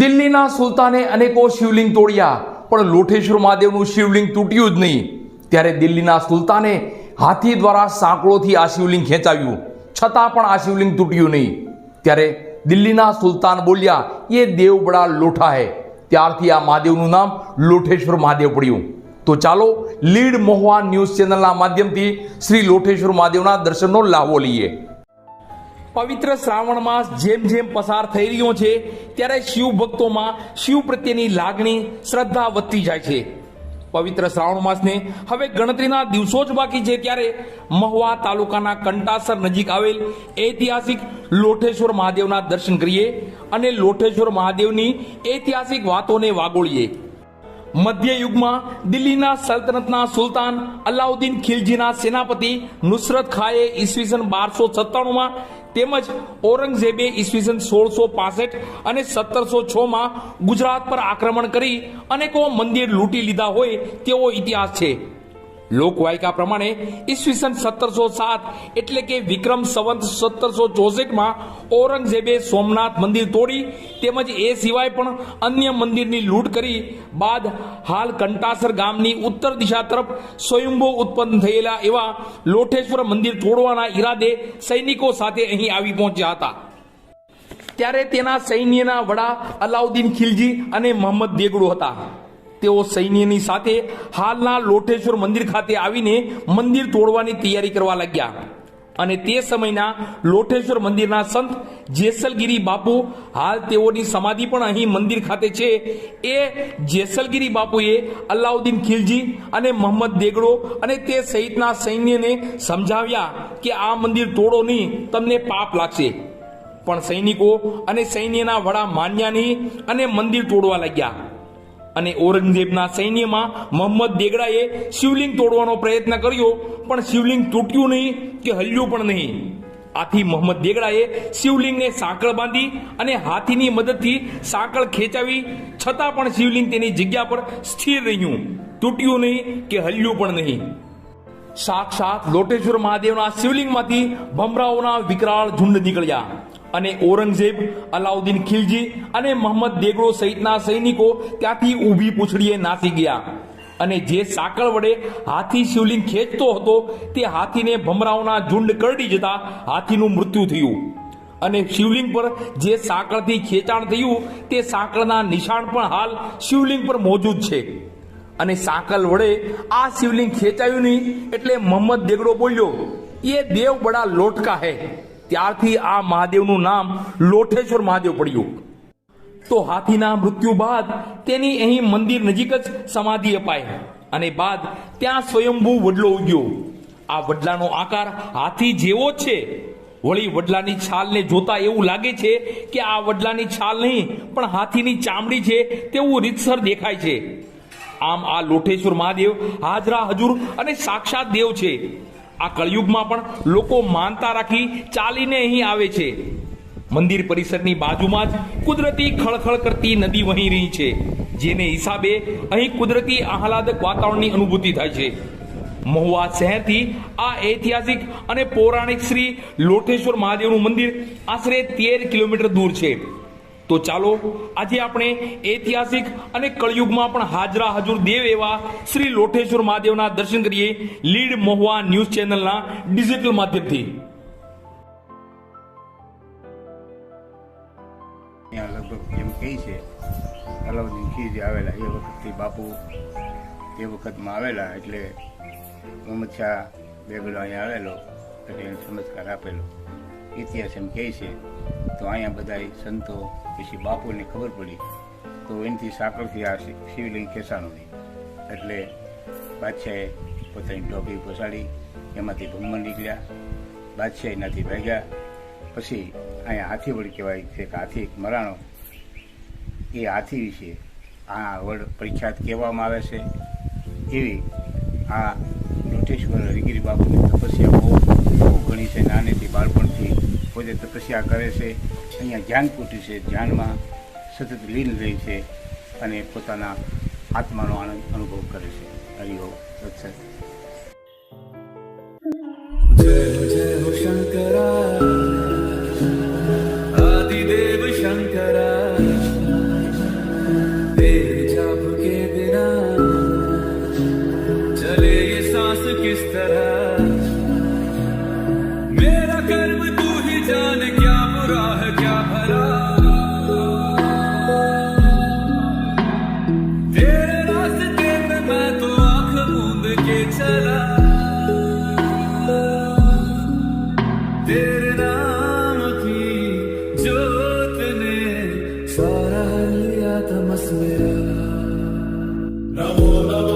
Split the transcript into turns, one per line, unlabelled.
દિલ્હીના સુલતાને અનેકો શિવલિંગ તોડ્યા, પણ લોઠેશ્વર મહાદેવનું શિવલિંગ તૂટ્યું જ નહીં. ત્યારે દિલ્હીના સુલતાને હાથી દ્વારા સાંકળોથી આ શિવલિંગ ખેંચાવ્યું, છતાં પણ આ શિવલિંગ તૂટ્યું નહીં. ત્યારે દિલ્હીના સુલતાન બોલ્યા, એ દેવ બડા લોઠા હે. ત્યારથી આ મહાદેવનું નામ લોઠેશ્વર મહાદેવ પડ્યું. તો ચાલો લીડ મોહવાન ન્યૂઝ ચેનલના માધ્યમથી શ્રી લોઠેશ્વર મહાદેવના દર્શનનો લાહવો લઈએ. પવિત્ર શ્રાવણ માસ જેમ જેમ પસાર થઈ રહ્યો છે, ત્યારે શિવ ભક્તોમાં શિવ પ્રત્યેની લાગણી, શ્રદ્ધા વધતી જાય છે. પવિત્ર શ્રાવણ માસને હવે ગણતરીના દિવસો જ બાકી છે, ત્યારે મહુવા તાલુકાના કંટાસર નજીક આવેલ ઐતિહાસિક લોઠેશ્વર મહાદેવના દર્શન કરીએ અને લોઠેશ્વર મહાદેવની ઐતિહાસિક વાતોને વાગોળીએ. મધ્ય યુગમાં દિલ્હીના સલ્તનતના સુલતાન અલાઉદ્દીન ખિલજીના સેનાપતિ નુસરત ખાએ ઈસવીસન બારસો સત્તાણુંમાં તેમજ ઔરંગઝેબે ઈસવીસન સોળસો પાસઠ અને સત્તરસો છમાં ગુજરાત પર આક્રમણ કરી અનેકો મંદિર લૂંટી લીધા હોય તેવો ઇતિહાસ છે. લોકવાયકા પ્રમાણે ઈસવીસન સત્તરસો સાત એટલે કે વિક્રમ સંવંત સત્તરસો ચોસઠમાં ઔરંગઝેબે સોમનાથ મંદિર તોડી તેમજ એ સિવાય પણ અન્ય મંદિરની લૂંટ કરી બાદ હાલ કંટાસર ગામની ઉત્તર દિશા તરફ સ્વયંભો ઉત્પન્ન થયેલા એવા લોઠેશ્વર મંદિર તોડવાના ઈરાદે સૈનિકો સાથે અહીં આવી પહોંચ્યા હતા. ત્યારે તેના સૈન્યના વડા અલાઉદ્દીન ખિલજી અને મોહમ્મદ દેગડુ હતા. તેઓ સૈન્યની સાથે હાલના લોઠેશ્વર મંદિર ખાતે આવીને મંદિર તોડવાની તૈયારી કરવા લાગ્યા. અને તે સમયના લોઠેશ્વર મંદિરના સંત જેસલગીરી બાપુ, હાલ તેઓની સમાધિ પણ અહીં મંદિર ખાતે છે. એ જેસલગીરી બાપુએ અલાઉદ્દીન ખિલજી અને મોહમ્મદ દેગડો અને તે સહિતના સૈન્યને સમજાવ્યા કે આ મંદિર તોડો નહીં, તમને પાપ લાગશે. પણ સૈનિકો અને સૈન્યના વડા માન્યા નહીં અને મંદિર તોડવા લાગ્યા. અને ઔરંગઝેબના સૈન્યમાં મોહમ્મદ દેગડાએ શિવલિંગ તોડવાનો પ્રયત્ન કર્યો, પણ શિવલિંગ તૂટ્યું નહીં કે હલ્યું પણ નહીં. આથી મોહમ્મદ દેગડાએ શિવલિંગને સાંકળ બાંધી અને હાથીની મદદથી સાંકળ ખેંચાવી, છતાં પણ શિવલિંગ તેની જગ્યા પર સ્થિર રહ્યું. તૂટ્યું નહીં કે હલ્યું પણ નહીં. સાક્ષાત લોટેશ્વર મહાદેવના શિવલિંગમાંથી ભમરાઓના વિકરાળ ઝુંડ નીકળ્યા. અને ઔરંગઝેબ અલાઉદ્દીન ખિલજી અને મોહમ્મદ દેગડો સહિતના સૈનિકો ત્યાંથી ઊભી પૂછડીએ નાસી ગયા. અને જે સાંકળ વડે હાથી શિવલિંગ ખેંચતો હતો, તે હાથીને ભમરાઓના ઝુંડ કરડી જતા હાથીનું મૃત્યુ થયું. અને શિવલિંગ પર જે સાંકળથી ખેંચાણ થયું, તે સાંકળના નિશાન પણ હાલ શિવલિંગ પર મોજૂદ છે. અને સાંકળ વડે આ શિવલિંગ ખેંચાયું નહીં, એટલે મોહમ્મદ દેગડો બોલ્યો, એ દેવ બડા લોટકા હે. ત્યારથી આ મહાદેવનું નામ લોઠેશ્વર મહાદેવ પડ્યું. તો હાથીના મૃત્યુ બાદ તેની અહીં મંદિર નજીક જ સમાધિ અપાય અને બાદ ત્યાં સ્વયંભૂ વડલો ઉગ્યો. આ વડલાનો આકાર હાથી જેવો છે. વળી વડલાની છાલને જોતા એવું લાગે છે કે આ વડલાની છાલ નહીં, પણ હાથીની ચામડી છે તેવું રીતસર દેખાય છે. આમ આ લોઠેશ્વર મહાદેવ હાજરા હજુર અને સાક્ષાત દેવ છે. આ કળયુગમાં પણ લોકો માનતા રાખી ચાલીને અહીં આવે છે. મંદિર પરિસરની બાજુમાં જ કુદરતી ખળખળ કરતી નદી વહી રહી છે, જેને હિસાબે અહીં કુદરતી આહલાદક વાતાવરણની અનુભૂતિ થાય છે. મહુવા શહેરથી આ ઐતિહાસિક અને પૌરાણિક શ્રી લોઠેશ્વર મહાદેવનું મંદિર આશરે તેર કિલોમીટર દૂર છે. તો ચાલો આજે આપણે ઐતિહાસિક અને કળયુગમાં પણ હાજરા હજુર દેવ એવા શ્રી લોઠેશ્વર મહાદેવના દર્શન કરીએ લીડ મહુવા ન્યૂઝ ચેનલના ડિજિટલ માધ્યમથી.
લગભગ એમ કહે છે અલાઉદ્દીન ખીજી આવેલા, એ વખતથી બાપુ એ વખતમાં આવેલા એટલે મોહમ્મદ શાહ બેગડો અહીંયા આવેલો એટલે એને ચમત્કાર આપેલો. ઇતિહાસ એમ કહે છે તો અહીંયા બધા સંતો, પછી બાપુને ખબર પડી તો એનાથી સાંકળથી આ શિવલિંગ ખેંચાણું નહીં એટલે બાદશાહે પોતાની ટોપી પોસાડી, એમાંથી ભગવાન નીકળ્યા. બાદશાહ એનાથી ભાગ્યા. પછી અહીંયા હાથી વડ કહેવાય છે કે હાથી એક મરાણો. એ હાથી વિશે આ વડ પ્રખ્યાત કહેવામાં આવે છે. એવી આ લોટેશ્વર હરિગીરી બાપુની તપસ્યા બહુ બહુ ઘણી છે નાનેથી બાળપણથી રોજે તપસ્યા કરે છે. અહીંયા ધ્યાન કૂટી છે. ધ્યાનમાં સતત લીન રહે છે અને પોતાના આત્માનો આનંદ અનુભવ કરે છે. હરિઓ
સત્સંગ જય જય શંકરા Namo Namo